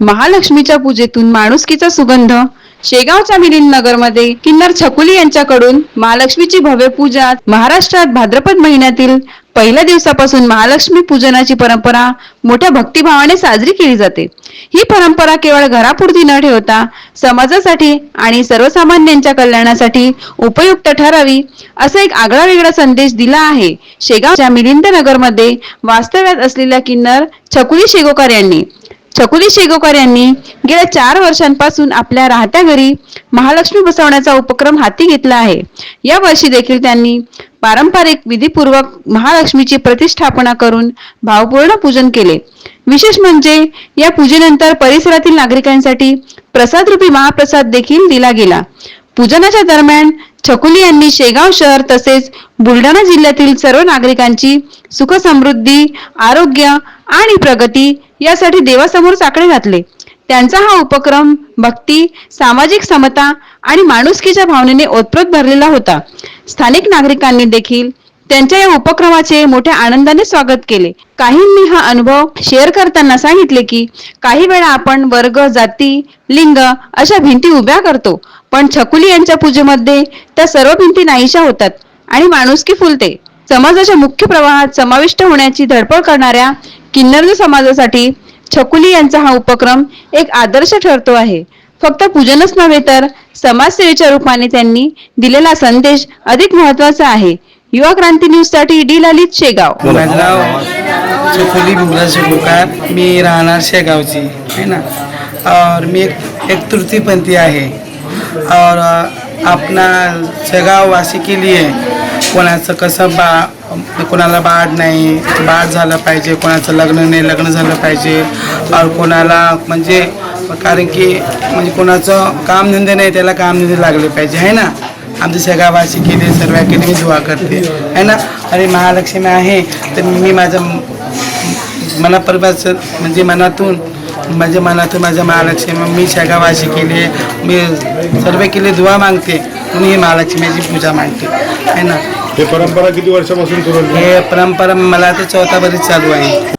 महालक्ष्मीच्या पूजेतून माणुसकीचा सुगंध शेगावच्या मिलिंद नगरमध्ये किन्नर छकुली यांच्याकडून महालक्ष्मीची भव्य पूजा महाराष्ट्रात भाद्रपद महिन्यातील पहिल्या दिवसापासून महालक्ष्मी पूजनाची परंपरा मोठ्या भक्तिभावाने साजरी केली जाते. ही परंपरा केवळ घरापुरती न ठेवता समाजासाठी आणि सर्वसामान्यांच्या कल्याणासाठी उपयुक्त ठरावी असा एक आगळा वेगळा संदेश दिला आहे शेगावच्या मिलिंद नगरमध्ये वास्तव्यात असलेल्या किन्नर छकुली शेगोकर यांनी. छकुली शेगोकर यांनी गेल्या चार वर्षांपासून आपल्या राहत्या घरी महालक्ष्मी बसवण्याचा उपक्रम हाती घेतला आहे. या वर्षी देखील त्यांनी पारंपरिक विधीपूर्वक महालक्ष्मीची प्रतिष्ठापना करून भावपूर्ण पूजन केले. विशेष म्हणजे या पूजेनंतर परिसरातील नागरिकांसाठी प्रसाद रूपी महाप्रसाद देखील दिला गेला. पूजनाच्या दरम्यान छकुली यांनी शेगाव शहर तसेच बुलढाणा जिल्ह्यातील सर्व नागरिकांची सुखसमृद्धी आरोग्य आणि प्रगती यासाठी देवासमोर साकडे घातले. त्यांचा हा उपक्रम भक्ती सामाजिक समता आणि माणुसकीच्या भावनेने ओतप्रोत भरलेला होता. स्थानिक नागरिकांनी देखील त्यांच्या या उपक्रमाचे मोठ्या आनंदाने स्वागत केले. काहींनी हा अनुभव शेअर करताना सांगितले की काही वेळा आपण वर्ग जाती लिंग अशा भिंती उभ्या करतो पण छकुली यांच्या पूजेमध्ये त्या सर्व भिंती नाहीशा होतात आणि माणुसकी फुलते. समाजाच्या मुख्य प्रवाहात समाविष्ट होण्याची धडपड करणाऱ्या किन्नर समाजासाठी छकुली यांचा हा उपक्रम एक आदर्श ठरतो आहे. फक्त पूजनच नव्हे तर समाजसेवेच्या रूपाने त्यांनी दिलेला संदेश अधिक महत्त्वाचा आहे. युवा क्रांती न्यूजसाठी डी ललित शेगाव. माझं नाव छकुली बुगला शेगुकार मी राहणार शेगावची है ना? और मी एक एक तृतीयपंथी आहे. और अ, अपना शेगाव वासी के लिए कोणाचं कसं बा कोणाला बाळ नाही बाळ झालं पाहिजे कोणाचं लग्न नाही लग्न झालं पाहिजे. और कोणाला म्हणजे कारण की म्हणजे कोणाचं कामधंदे नाही त्याला कामधंदे लागले पाहिजे आहे ना? आमच्या सगळ्यावासी केले सर्व केले मी दुआ करते आहे ना? अरे महालक्ष्मी आहे तर मी माझं मनापर्वाचं म्हणजे मनातून माझ्या मनातून माझ्या महालक्ष्मी मी शेगावाशी केले मी सर्व केले दुवा मागते. ही महालक्ष्मीची पूजा मागते आहे ना हे परंपरा किती वर्षापासून सुरू आहे? हे परंपरा मला तर चौथा बरीच चालू आहे